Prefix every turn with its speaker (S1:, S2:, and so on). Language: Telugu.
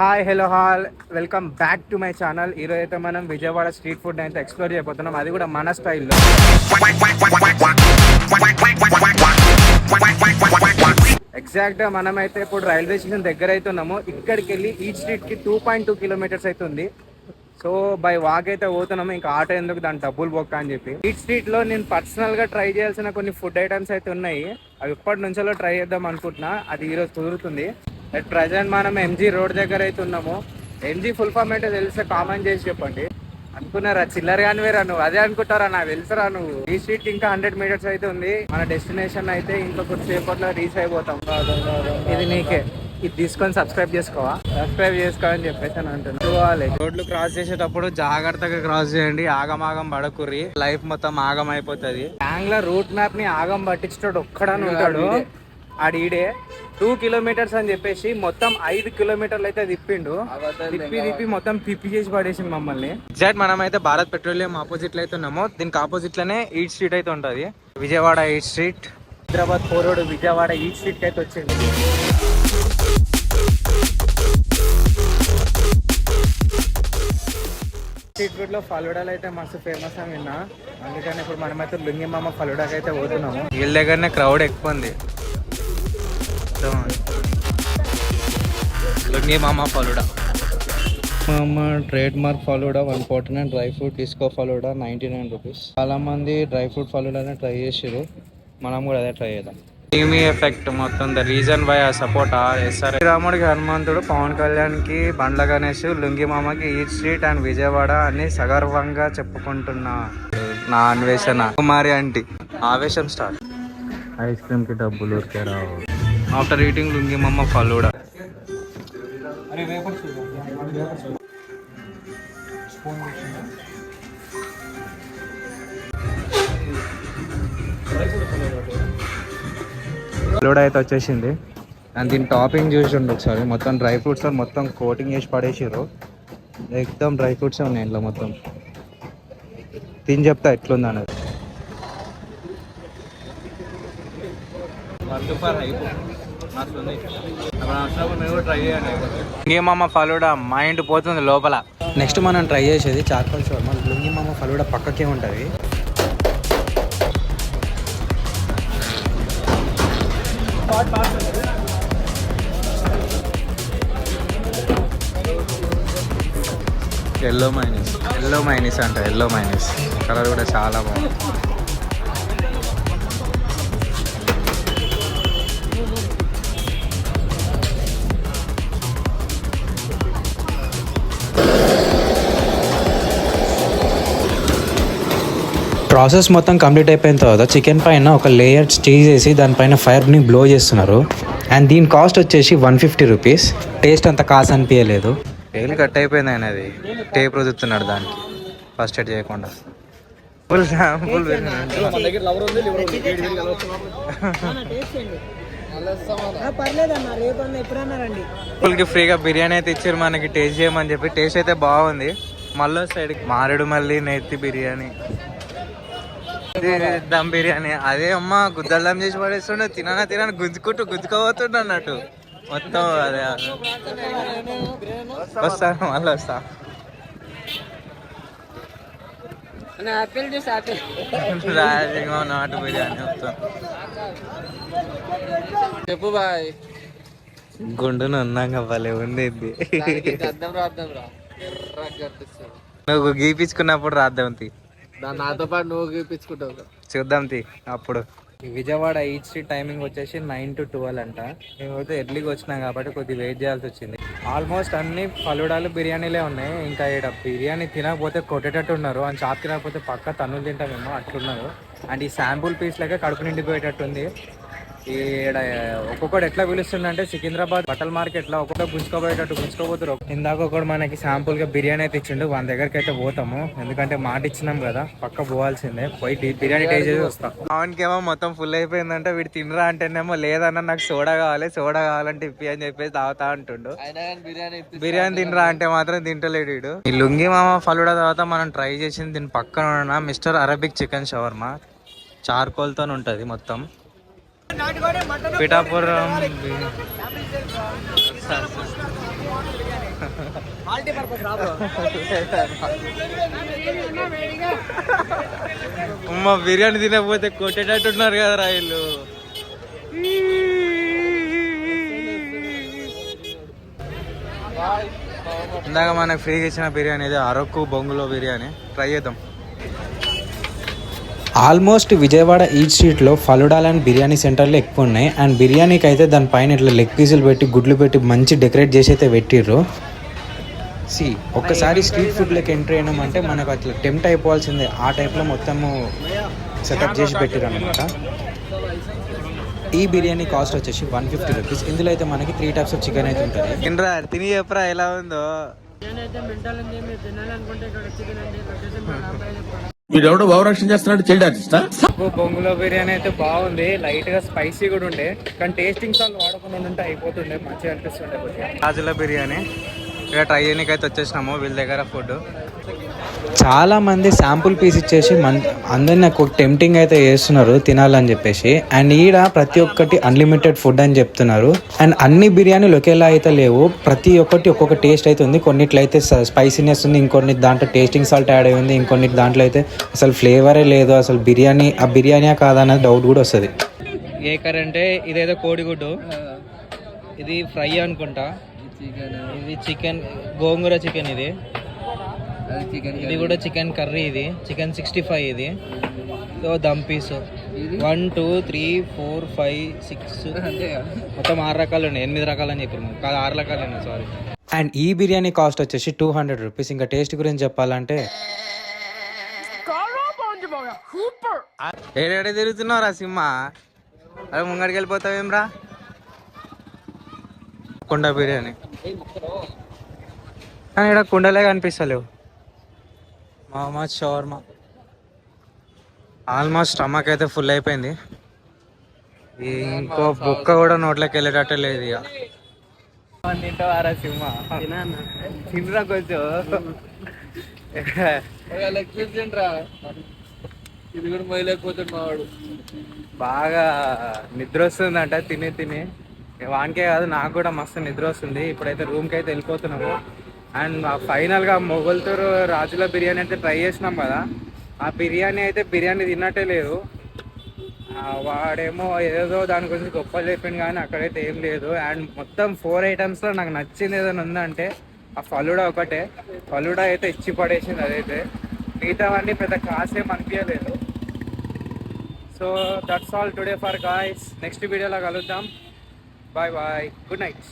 S1: Hi hello all. Welcome back to my channel. ఈరోజు అయితే మనం విజయవాడ స్ట్రీట్ ఫుడ్ అయితే ఎక్స్ప్లోర్ చేయబోతున్నాం. అది కూడా మన స్టైల్లో. ఎగ్జాక్ట్గా మనం అయితే ఇప్పుడు రైల్వే స్టేషన్ దగ్గర అయితే ఉన్నాము. ఇక్కడికి వెళ్ళి ఈ స్ట్రీట్కి టూ పాయింట్ టూ కిలోమీటర్స్ అయితే ఉంది. సో బై వాక్ అయితే పోతున్నాము ఇంకా ఆటో ఎందుకు దాని డబ్బులు బొక్క అని చెప్పి. ఈ స్ట్రీట్లో నేను పర్సనల్గా ట్రై చేయాల్సిన కొన్ని ఫుడ్ ఐటమ్స్ అయితే ఉన్నాయి. అవి ఇప్పటి నుంచో ట్రై చేద్దాం అనుకుంటున్నా. అది ఈరోజు కుదురుతుంది. అట్ ప్రజెంట్ మనం ఎంజీ రోడ్ దగ్గర అయితే ఉన్నాము. ఎంజీ ఫుల్ ఫామ్ అంటే తెలిస్తే కామన్ చేసి చెప్పండి. అనుకున్నారా? చిల్లర కానీ వేరా నువ్వు? అదే అనుకుంటారా? నాకు తెలుసురా నువ్వు. ఈ స్ట్రీట్ ఇంకా హండ్రెడ్ మీటర్స్ అయితే ఉంది. మన డెస్టినేషన్ అయితే ఇంకా కొద్దిసేపట్లో రీచ్ అయిపోతాం. ఇది నీకే. ఇది తీసుకొని సబ్స్క్రైబ్ చేసుకోవా? సబ్స్క్రైబ్ చేసుకోవాలని చెప్పేసి అని అంటున్నాను రోడ్లు క్రాస్ చేసేటప్పుడు జాగ్రత్తగా క్రాస్ చేయండి. ఆగమాగం పడకుర్రి. లైఫ్ మొత్తం ఆగం అయిపోతుంది. ట్యాంగ్లో రూట్ మ్యాప్ని ఆగం పట్టించేటోడు ఒక్కడని ఉంటాడు. ఆడీడే టూ కిలోమీటర్స్ అని చెప్పేసి మొత్తం ఐదు కిలోమీటర్లు అయితే తిప్పిండు. తిప్పి తిప్పి మొత్తం పిప్పి చేసి పడేసింది మమ్మల్ని. ఎగ్జాక్ట్ మనం అయితే భారత్ పెట్రోలియం ఆపోజిట్లో అయితే ఉన్నామో దీనికి ఆపోజిట్లోనే ఈట్ స్ట్రీట్ అయితే ఉంటది. Vijayawada eat street Hyderabad four road Vijayawada eat street అయితే వచ్చింది స్ట్రీట్ ఫుడ్లో ఫలుడాలు అయితే మస్తు ఫేమస్ అని విన్నా. అందుకని ఇప్పుడు మనమైతే లుంగిమామ ఫలుడాకి అయితే పోతున్నాము. వీళ్ళ దగ్గరనే క్రౌడ్ ఎక్కువ ఉంది. లుంగిమామ ఫలుడా. మామ trademark falooda one forty nine dry fruit disco falooda ninety nine rupees చాలా మంది డ్రై ఫ్రూట్ ఫలూడానే ట్రై చేసారు మనం కూడా అదే ట్రై చేద్దాం. టీమీ ఎఫెక్ట్ మొత్తం ద రీజన్ వై ఆ సపోర్ట్ ఎస్ఆర్. రాముడికి హనుమంతుడు పవన్ కళ్యాణ్కి బండ్ల గణేష్ లుంగి మామకి ఈట్ స్ట్రీట్ అండ్ విజయవాడ అని సగర్వంగా చెప్పుకుంటున్నా. నా అన్వేషణ. కుమారి ఆంటీ ఆవేశం స్టార్ట్. ఐస్ క్రీమ్కి డబ్బులు రావు. ఆఫ్టర్ ఈటింగ్ లుంగి మమ్మ ఫలూడా. ఫలూడా అయితే వచ్చేసింది. అండ్ దీని టాపింగ్ చూసి ఉండు ఒకసారి మొత్తం డ్రై ఫ్రూట్స్ మొత్తం కోటింగ్ చేసి పడేసారు ఎక్దమ్ డ్రై ఫ్రూట్స్ ఉన్నాయి ఇంట్లో మొత్తం? తిని చెప్తా ఎట్లుంది అనేది. లుంగిమామ ఫలూడా మైండ్ పోతుంది లోపల. నెక్స్ట్ మనం ట్రై చేసేది చార్కోల్ షవర్మా. లుంగిమామ ఫలూడా పక్కకే ఉంటుంది. ఎల్లో మైనస్ ఎల్లో మైనస్ అంట. ఎల్లో మైనస్ కలర్ కూడా చాలా బాగుంది.
S2: ప్రాసెస్ మొత్తం కంప్లీట్ అయిపోయిన తర్వాత చికెన్ పైన ఒక లేయర్ చీజ్ వేసి దానిపైన ఫైర్ని బ్లో చేస్తున్నారు. అండ్ దీని కాస్ట్ వచ్చేసి వన్ ఫిఫ్టీ రూపీస్ టేస్ట్ అంత కాస్ అనిపించలేదు
S1: టైల్ కట్ అయిపోయింది ఆయన అది. టేప్ రుద్దుతున్నాడు దానికి. ఫస్ట్ ఎడ్ చేయకుండా. ఫుల్ ఫుల్కి ఫ్రీగా బిర్యానీ అయితే ఇచ్చారు మనకి. టేస్ట్ చేయమని చెప్పి. టేస్ట్ అయితే బాగుంది. మళ్ళీ సైడ్ మారేడు మళ్ళీ నెత్తి బిర్యానీ. దమ్ బిర్యానీ. అదే అమ్మ గుద్దలు దమ్ చేసి పడేస్తుండే తిననా తినని గుంజుకుంటూ గుంజుకోబోతుండే అన్నట్టు. మొత్తం అదే. వస్తాను మళ్ళీ వస్తా. రాజంగా నాటు బిర్యానీ మొత్తం.
S3: చెప్పు బాయ్.
S1: గుండును ఉన్నాక భలే
S3: కనిపిస్తుంది.
S1: నువ్వు గీపించుకున్నప్పుడు రాద్దాం తీ.
S3: దాన్ని నాతో పాటు నువ్వు గీపించుకుంటావు
S1: చూద్దాం తీ అప్పుడు. విజయవాడ ఈచ్ స్ట్రీట్ టైమింగ్ వచ్చేసి నైన్ టు ట్వెల్వ్ అంట. మేమైతే ఎర్లీగా వచ్చినాం కాబట్టి కొద్దిగా వెయిట్ చేయాల్సి వచ్చింది. ఆల్మోస్ట్ అన్ని ఫలుడాలు బిర్యానీలే ఉన్నాయి. ఇంకా ఇక్కడ బిర్యానీ తినకపోతే కొట్టేటట్టు ఉన్నారు. అని షాప్ తినకపోతే పక్క తన్నులు తింటామేమో అట్లున్నారు. అండ్ ఈ శాంపుల్ పీస్ లెక్క కడుపు నిండిపోయేటట్టుంది. ఈడ ఒక్కొక్కడు ఎట్లా పిలుస్తుందంటే సికింద్రాబాద్ బట్టల మార్కెట్లో ఒక్కొక్క గుంజుకోబోయేటట్టు గుంజుకోబోతారు ఇందాక ఒకడు మనకి శాంపుల్గా బిర్యానీ అయితే ఇచ్చిండు వాని దగ్గరికి అయితే పోతాము. ఎందుకంటే మాట ఇచ్చినాం కదా పక్క పోవాల్సిందే. పోయి బిర్యానీ టేస్ట్ చేసి వస్తాం. అవునికేమో మొత్తం ఫుల్ అయిపోయిందంటే వీడు తినరా అంటేనేమో లేదన్న నాకు సోడా కావాలి సోడా కావాలంటే ఇప్పి అని చెప్పేసి తాగుతా అంటుండు.
S3: బిర్యానీ
S1: బిర్యానీ తినరా అంటే మాత్రం తింటలేడు వీడు. ఈ లుంగి మామ ఫలుడా తర్వాత మనం ట్రై చేసింది దీని పక్కన ఉన్న మిస్టర్ అరబిక్ చికెన్ షవర్మా చార్కోల్తో ఉంటుంది మొత్తం. పిఠాపురం అమ్మ బిర్యానీ తినకపోతే కొట్టేటట్టున్నారు కదా రాయిలు ఇందాక మనకు ఫ్రీగా ఇచ్చిన బిర్యానీ ఇది అరకు బొంగులో బిర్యానీ. ట్రై చేద్దాం.
S2: ఆల్మోస్ట్ విజయవాడ ఈట్ స్ట్రీట్లో ఫలుడాల్ అండ్ బిర్యానీ సెంటర్లు ఎక్కువ ఉన్నాయి అండ్ బిర్యానీకి అయితే దానిపైన ఇట్లా లెగ్ పీసులు పెట్టి గుడ్లు పెట్టి మంచి డెకరేట్ చేసి అయితే పెట్టిర్రు. సి ఒక్కసారి స్ట్రీట్ ఫుడ్లోకి ఎంట్రీ అయినామంటే మనకు అట్లా టెంప్ట్ అయిపోవాల్సిందే. ఆ టైప్లో మొత్తము సెటప్ చేసి పెట్టిర్రు అనమాట ఈ బిర్యానీ కాస్ట్ వచ్చేసి వన్ ఫిఫ్టీ రూపీస్. ఇందులో అయితే మనకి త్రీ టైప్స్ ఆఫ్ చికెన్ అయితే ఉంటుంది
S1: తినరా తిని చెప్పరా ఎలా ఉందో?
S4: వీడెవడో భావరక్షణ చేస్తున్నాడు చైల్డ్ ఆర్టిస్టా
S1: బొంగులో బిర్యానీ అయితే బాగుంది. లైట్గా స్పైసీ కూడా ఉండే. కానీ టేస్టింగ్ సాల్ట్ వాడకుండా ఉంటే అయిపోతుండే మంచిగా అనిపిస్తుండే కొద్దిగా. రాజుల బిర్యానీ. ఇక ట్రై చేయడానికి అయితే వచ్చేసినాము వీళ్ళ దగ్గర ఫుడ్
S2: చాలా మంది శాంపుల్ పీస్ ఇచ్చేసి మన అందరిని నాకు టెంప్టింగ్ అయితే చేస్తున్నారు తినాలని చెప్పేసి. అండ్ ఈడ ప్రతి ఒక్కటి అన్లిమిటెడ్ ఫుడ్ అని చెప్తున్నారు. అండ్ అన్ని బిర్యానీలు ఒకేలా అయితే లేవు. ప్రతి ఒక్కటి ఒక్కొక్క టేస్ట్ అయితే ఉంది. కొన్నిట్లో అయితే స్పైసీనెస్ ఉంది ఇంకొన్ని దాంట్లో టేస్టింగ్ సాల్ట్ యాడ్ అయి ఉంది ఇంకొన్ని దాంట్లో అయితే అసలు ఫ్లేవరే లేదు. అసలు బిర్యానీ ఆ బిర్యానీ కాదా అనేది డౌట్ కూడా వస్తుంది.
S1: ఏ కర్రీ అంటే ఇదేదో కోడిగుడ్డు. ఇది ఫ్రై అనుకుంటా. ఇది చికెన్ గోంగూర చికెన్ ఇది. ఇది కూడా చికెన్ కర్రీ ఇది. చికెన్ సిక్స్టీ ఫైవ్ ఇది. So dum piece. One two three four five six మొత్తం ఆరు రకాలు ఉన్నాయి. ఎనిమిది రకాలు అని చెప్పారు. కాదు ఆరు రకాలు ఉన్నాయి సారీ
S2: అండ్ ఈ బిర్యానీ కాస్ట్ వచ్చేసి టూ హండ్రెడ్ రూపీస్ ఇంకా టేస్ట్ గురించి చెప్పాలంటే
S1: ఏడేడే తిరుగుతున్నావురా సింహ అదే ముంగడికి వెళ్ళిపోతావేం రా కుండ బిర్యానీ. కానీ ఇక్కడ కుండలే కనిపిస్తలేవు. మహమ్మద్ షవర్మా. ఆల్మోస్ట్ స్టమక్ అయితే ఫుల్ అయిపోయింది. ఇంకో బుక్క కూడా నోట్లోకి వెళ్ళేటట్టే లేదు ఇక తింటావారా సింహ తినరా కొంచెం
S3: ఇది కూడా మొయలేకపోతాడు మావాడు
S1: బాగా నిద్ర వస్తుందంట తిని తిని. వానికే కాదు నాకు కూడా మస్తు నిద్ర వస్తుంది. ఇప్పుడైతే రూమ్కి అయితే వెళ్ళిపోతున్నాము. అండ్ ఫైనల్గా మొగల్తూరు రాజుల బిర్యానీ అయితే ట్రై చేసినాం కదా. ఆ బిర్యానీ అయితే బిర్యానీ తిన్నట్టే లేదు. వాడేమో ఏదో దాని గురించి గొప్పలు చెప్పింది కానీ అక్కడైతే ఏం లేదు. అండ్ మొత్తం ఫోర్ ఐటమ్స్లో నాకు నచ్చింది ఏదైనా ఉందంటే ఆ ఫలుడా ఒకటే. ఫలుడా అయితే ఇచ్చి పడేసింది అదైతే. మిగతావన్నీ పెద్ద కాసేం అనిపించలేదు so that's all today for guys. Next వీడియోలో కలుద్దాం. Bye bye. Good night.